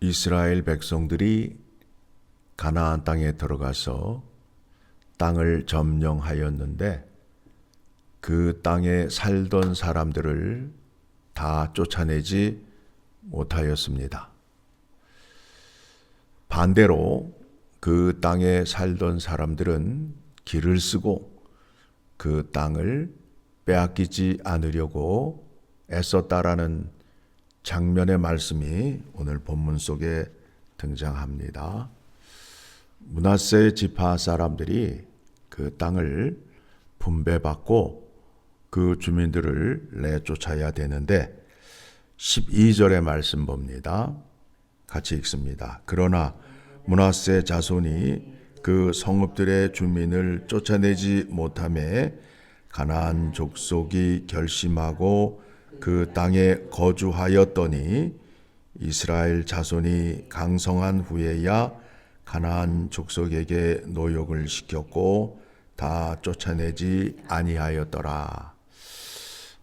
이스라엘 백성들이 가나안 땅에 들어가서 땅을 점령하였는데 그 땅에 살던 사람들을 다 쫓아내지 못하였습니다. 반대로 그 땅에 살던 사람들은 길을 쓰고 그 땅을 빼앗기지 않으려고 애썼다라는 장면의 말씀이 오늘 본문 속에 등장합니다. 문하세 지파 사람들이 그 땅을 분배받고 그 주민들을 내쫓아야 되는데 12절의 말씀 봅니다. 같이 읽습니다. 그러나 문하세 자손이 그 성읍들의 주민을 쫓아내지 못함에 가나안 족속이 결심하고 그 땅에 거주하였더니 이스라엘 자손이 강성한 후에야 가나안 족속에게 노역을 시켰고 다 쫓아내지 아니하였더라.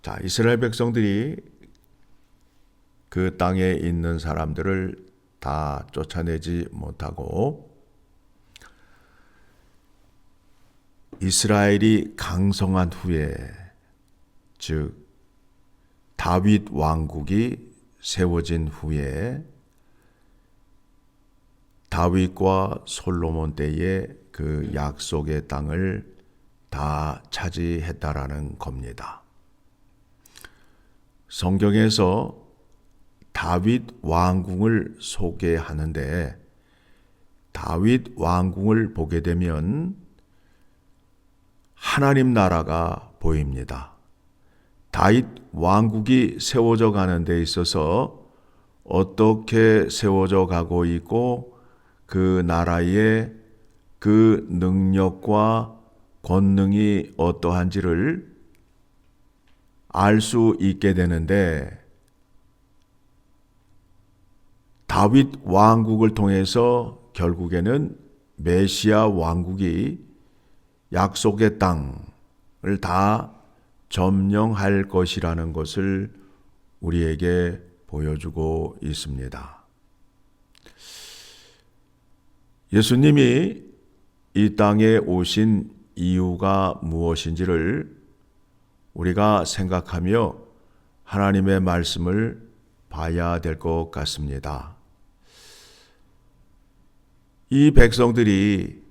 자, 이스라엘 백성들이 그 땅에 있는 사람들을 다 쫓아내지 못하고 이스라엘이 강성한 후에 즉 다윗 왕국이 세워진 후에 다윗과 솔로몬 때에 그 약속의 땅을 다 차지했다라는 겁니다. 성경에서 다윗 왕궁을 소개하는데 다윗 왕궁을 보게 되면 하나님 나라가 보입니다. 다윗 왕국이 세워져 가는 데 있어서 어떻게 세워져 가고 있고 그 나라의 그 능력과 권능이 어떠한지를 알 수 있게 되는데 다윗 왕국을 통해서 결국에는 메시아 왕국이 약속의 땅을 다 점령할 것이라는 것을 우리에게 보여주고 있습니다. 예수님이 이 땅에 오신 이유가 무엇인지를 우리가 생각하며 하나님의 말씀을 봐야 될 것 같습니다. 이 백성들이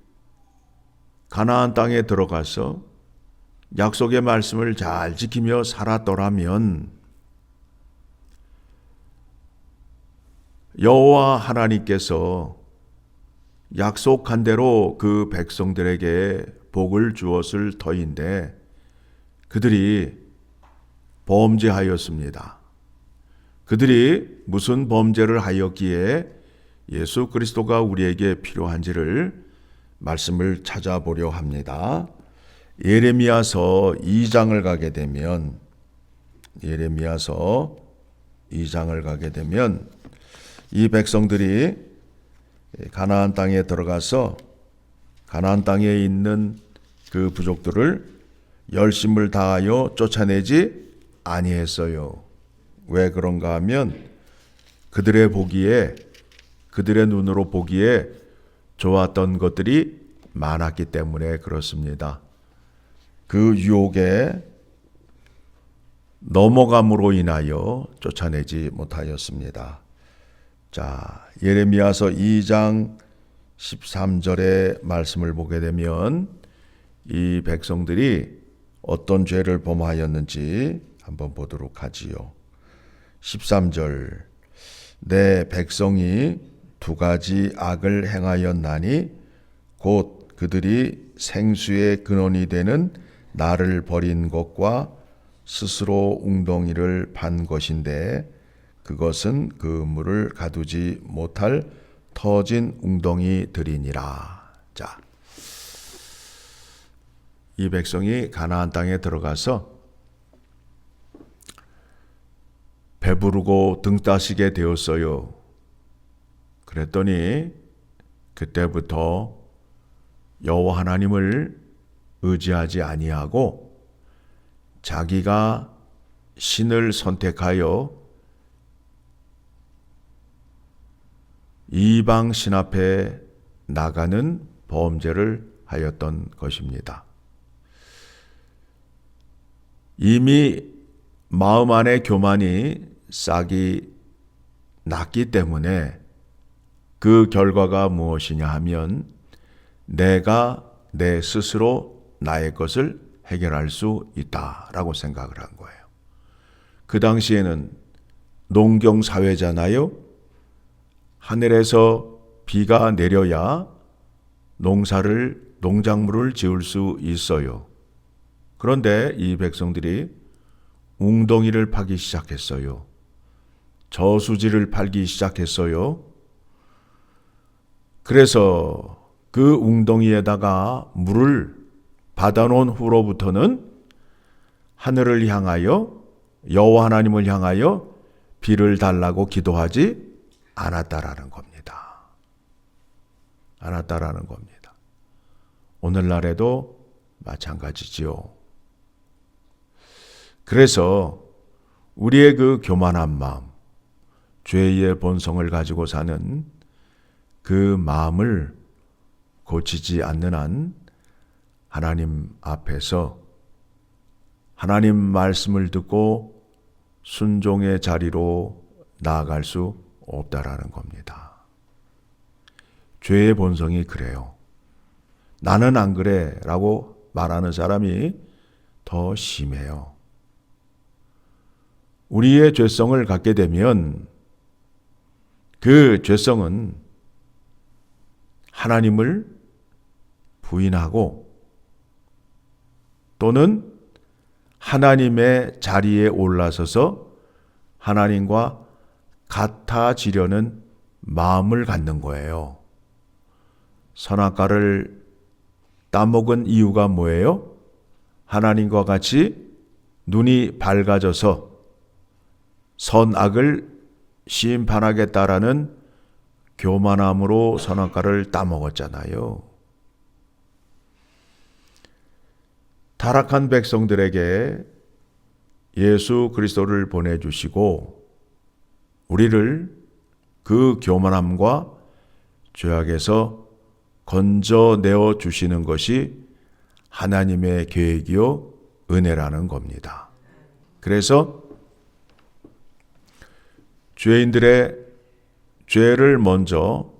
가나안 땅에 들어가서 약속의 말씀을 잘 지키며 살았더라면 여호와 하나님께서 약속한 대로 그 백성들에게 복을 주었을 터인데 그들이 범죄하였습니다. 그들이 무슨 범죄를 하였기에 예수 그리스도가 우리에게 필요한지를 말씀을 찾아보려 합니다. 예레미야서 2장을 가게 되면 예레미야서 2장을 가게 되면 이 백성들이 가나안 땅에 들어가서 가나안 땅에 있는 그 부족들을 열심을 다하여 쫓아내지 아니했어요. 왜 그런가 하면 그들의 보기에 그들의 눈으로 보기에 좋았던 것들이 많았기 때문에 그렇습니다. 그 유혹에 넘어감으로 인하여 쫓아내지 못하였습니다. 자, 예레미야서 2장 13절의 말씀을 보게 되면 이 백성들이 어떤 죄를 범하였는지 한번 보도록 하지요. 13절 내 백성이 두 가지 악을 행하였나니 곧 그들이 생수의 근원이 되는 나를 버린 것과 스스로 웅덩이를 판 것인데 그것은 그 물을 가두지 못할 터진 웅덩이들이니라. 자. 이 백성이 가나안 땅에 들어가서 배부르고 등 따시게 되었어요. 그랬더니 그때부터 여호와 하나님을 의지하지 아니하고 자기가 신을 선택하여 이방 신 앞에 나가는 범죄를 하였던 것입니다. 이미 마음 안에 교만이 싹이 났기 때문에 그 결과가 무엇이냐 하면 내가 내 스스로 나의 것을 해결할 수 있다라고 생각을 한 거예요. 그 당시에는 농경 사회잖아요. 하늘에서 비가 내려야 농사를 농작물을 지을 수 있어요. 그런데 이 백성들이 웅덩이를 파기 시작했어요. 저수지를 팔기 시작했어요. 그래서 그 웅덩이에다가 물을 받아놓은 후로부터는 하늘을 향하여 여호와 하나님을 향하여 비를 달라고 기도하지 않았다라는 겁니다. 않았다라는 겁니다. 오늘날에도 마찬가지지요. 그래서 우리의 그 교만한 마음, 죄의 본성을 가지고 사는 그 마음을 고치지 않는 한 하나님 앞에서 하나님 말씀을 듣고 순종의 자리로 나아갈 수 없다라는 겁니다. 죄의 본성이 그래요. 나는 안 그래 라고 말하는 사람이 더 심해요. 우리의 죄성을 갖게 되면 그 죄성은 하나님을 부인하고 또는 하나님의 자리에 올라서서 하나님과 같아지려는 마음을 갖는 거예요. 선악과를 따먹은 이유가 뭐예요? 하나님과 같이 눈이 밝아져서 선악을 심판하겠다라는 교만함으로 선악과를 따먹었잖아요. 타락한 백성들에게 예수 그리스도를 보내주시고 우리를 그 교만함과 죄악에서 건져내어 주시는 것이 하나님의 계획이요 은혜라는 겁니다. 그래서 죄인들의 죄를 먼저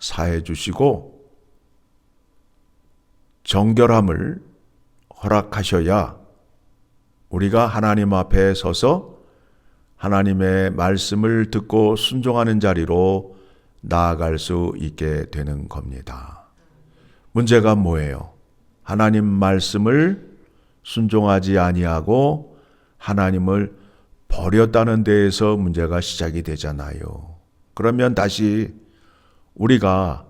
사해 주시고 정결함을 허락하셔야 우리가 하나님 앞에 서서 하나님의 말씀을 듣고 순종하는 자리로 나아갈 수 있게 되는 겁니다. 문제가 뭐예요? 하나님 말씀을 순종하지 아니하고 하나님을 버렸다는 데에서 문제가 시작이 되잖아요. 그러면 다시 우리가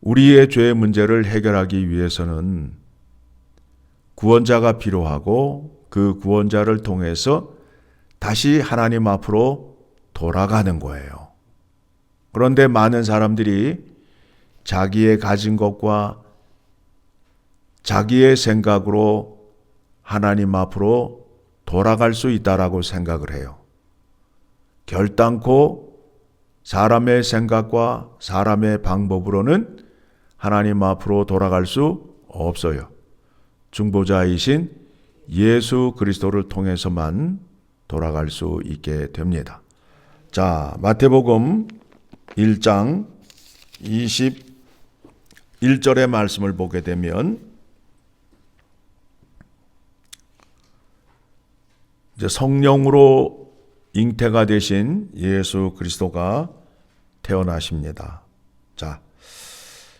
우리의 죄의 문제를 해결하기 위해서는 구원자가 필요하고 그 구원자를 통해서 다시 하나님 앞으로 돌아가는 거예요. 그런데 많은 사람들이 자기의 가진 것과 자기의 생각으로 하나님 앞으로 돌아갈 수 있다라고 생각을 해요. 결단코 사람의 생각과 사람의 방법으로는 하나님 앞으로 돌아갈 수 없어요. 중보자이신 예수 그리스도를 통해서만 돌아갈 수 있게 됩니다. 자, 마태복음 1장 21절의 말씀을 보게 되면 이제 성령으로 잉태가 되신 예수 그리스도가 태어나십니다. 자,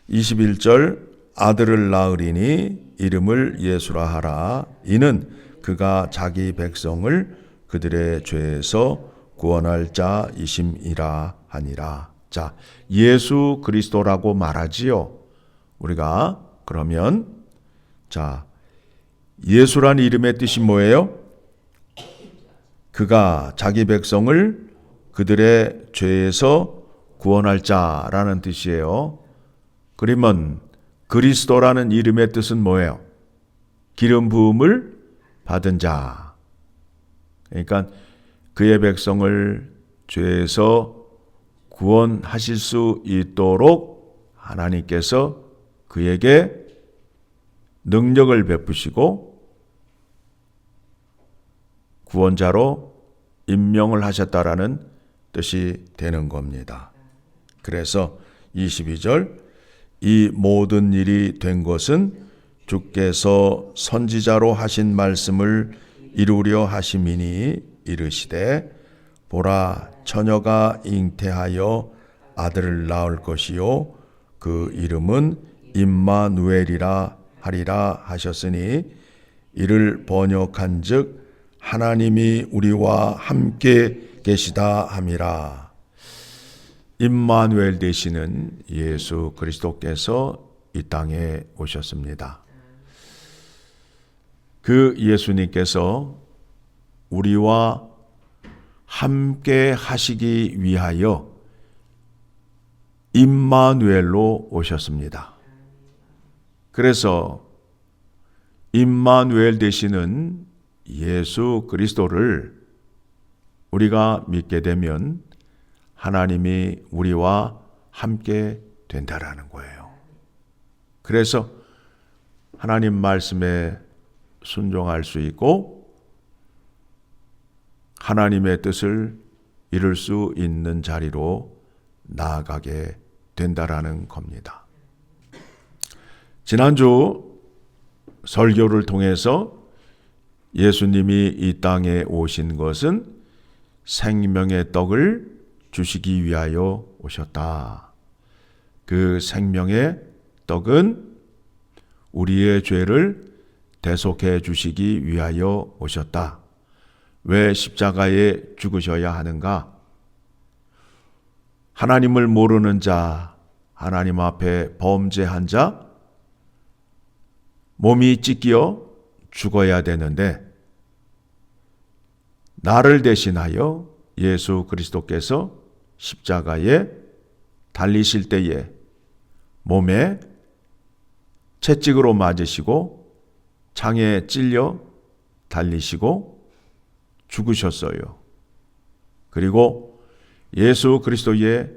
21절 아들을 낳으리니 이름을 예수라 하라. 이는 그가 자기 백성을 그들의 죄에서 구원할 자이심이라 하니라. 자, 예수 그리스도라고 말하지요. 우리가 그러면 자, 예수란 이름의 뜻이 뭐예요? 그가 자기 백성을 그들의 죄에서 구원할 자라는 뜻이에요. 그러면 그리스도라는 이름의 뜻은 뭐예요? 기름 부음을 받은 자. 그러니까 그의 백성을 죄에서 구원하실 수 있도록 하나님께서 그에게 능력을 베푸시고 구원자로 임명을 하셨다라는 뜻이 되는 겁니다. 그래서 22절 이 모든 일이 된 것은 주께서 선지자로 하신 말씀을 이루려 하심이니 이르시되 보라 처녀가 잉태하여 아들을 낳을 것이요 그 이름은 임마누엘이라 하리라 하셨으니 이를 번역한즉 하나님이 우리와 함께 계시다 함이라. 임마누엘 되시는 예수 그리스도께서 이 땅에 오셨습니다. 그 예수님께서 우리와 함께 하시기 위하여 임마누엘로 오셨습니다. 그래서 임마누엘 되시는 예수 그리스도를 우리가 믿게 되면 하나님이 우리와 함께 된다라는 거예요. 그래서 하나님 말씀에 순종할 수 있고 하나님의 뜻을 이룰 수 있는 자리로 나아가게 된다라는 겁니다. 지난주 설교를 통해서 예수님이 이 땅에 오신 것은 생명의 떡을 주시기 위하여 오셨다. 그 생명의 떡은 우리의 죄를 대속해 주시기 위하여 오셨다. 왜 십자가에 죽으셔야 하는가? 하나님을 모르는 자, 하나님 앞에 범죄한 자, 몸이 찢겨 죽어야 되는데, 나를 대신하여 예수 그리스도께서 십자가에 달리실 때에 몸에 채찍으로 맞으시고 창에 찔려 달리시고 죽으셨어요. 그리고 예수 그리스도의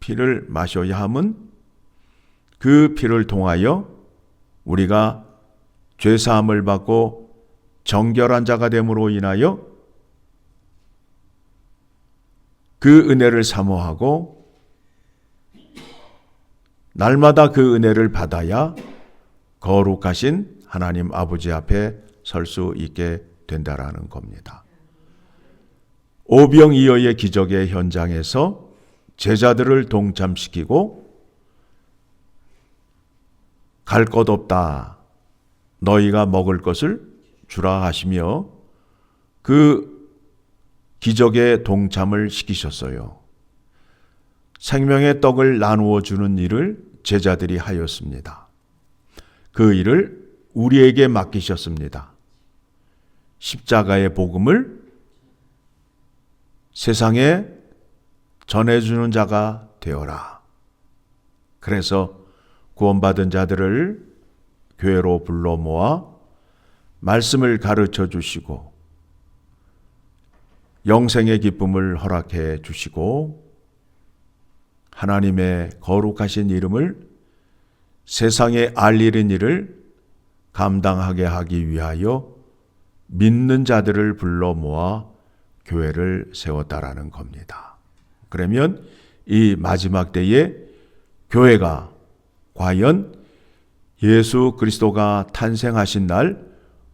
피를 마셔야 함은 그 피를 통하여 우리가 죄 사함을 받고 정결한 자가 됨으로 인하여 그 은혜를 사모하고 날마다 그 은혜를 받아야 거룩하신 하나님 아버지 앞에 설 수 있게 된다라는 겁니다. 오병이어의 기적의 현장에서 제자들을 동참시키고 갈 것 없다. 너희가 먹을 것을 주라 하시며 그 기적에 동참을 시키셨어요. 생명의 떡을 나누어 주는 일을 제자들이 하였습니다. 그 일을 우리에게 맡기셨습니다. 십자가의 복음을 세상에 전해주는 자가 되어라. 그래서 구원받은 자들을 교회로 불러 모아 말씀을 가르쳐 주시고 영생의 기쁨을 허락해 주시고 하나님의 거룩하신 이름을 세상에 알리는 일을 감당하게 하기 위하여 믿는 자들을 불러 모아 교회를 세웠다라는 겁니다. 그러면 이 마지막 때에 교회가 과연 예수 그리스도가 탄생하신 날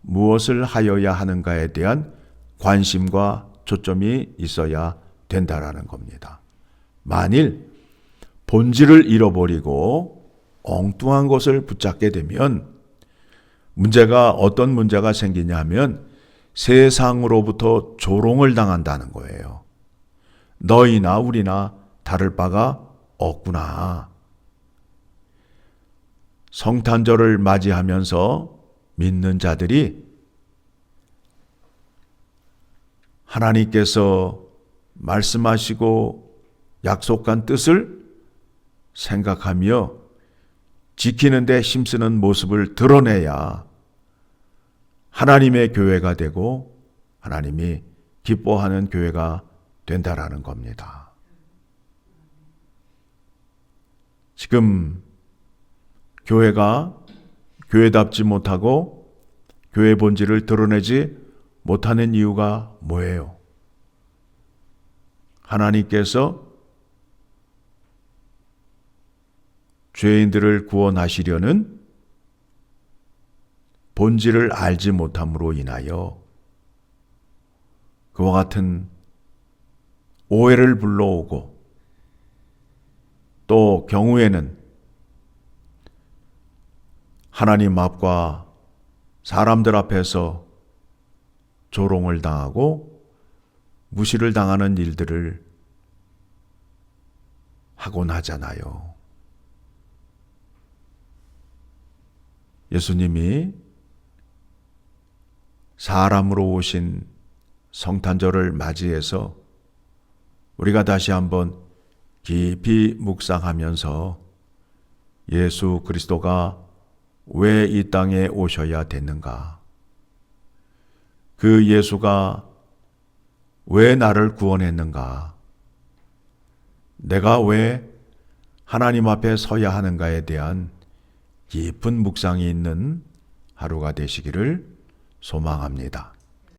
무엇을 하여야 하는가에 대한 관심과 초점이 있어야 된다라는 겁니다. 만일 본질을 잃어버리고 엉뚱한 것을 붙잡게 되면 문제가 어떤 문제가 생기냐 하면 세상으로부터 조롱을 당한다는 거예요. 너희나 우리나 다를 바가 없구나. 성탄절을 맞이하면서 믿는 자들이 하나님께서 말씀하시고 약속한 뜻을 생각하며 지키는데 힘쓰는 모습을 드러내야 하나님의 교회가 되고 하나님이 기뻐하는 교회가 된다라는 겁니다. 지금 교회가 교회답지 못하고 교회 본질을 드러내지 못하는 이유가 뭐예요? 하나님께서 죄인들을 구원하시려는 본질을 알지 못함으로 인하여 그와 같은 오해를 불러오고 또 경우에는 하나님 앞과 사람들 앞에서 조롱을 당하고 무시를 당하는 일들을 하곤 하잖아요. 예수님이 사람으로 오신 성탄절을 맞이해서 우리가 다시 한번 깊이 묵상하면서 예수 그리스도가 왜 이 땅에 오셔야 됐는가? 그 예수가 왜 나를 구원했는가? 내가 왜 하나님 앞에 서야 하는가에 대한 깊은 묵상이 있는 하루가 되시기를 소망합니다.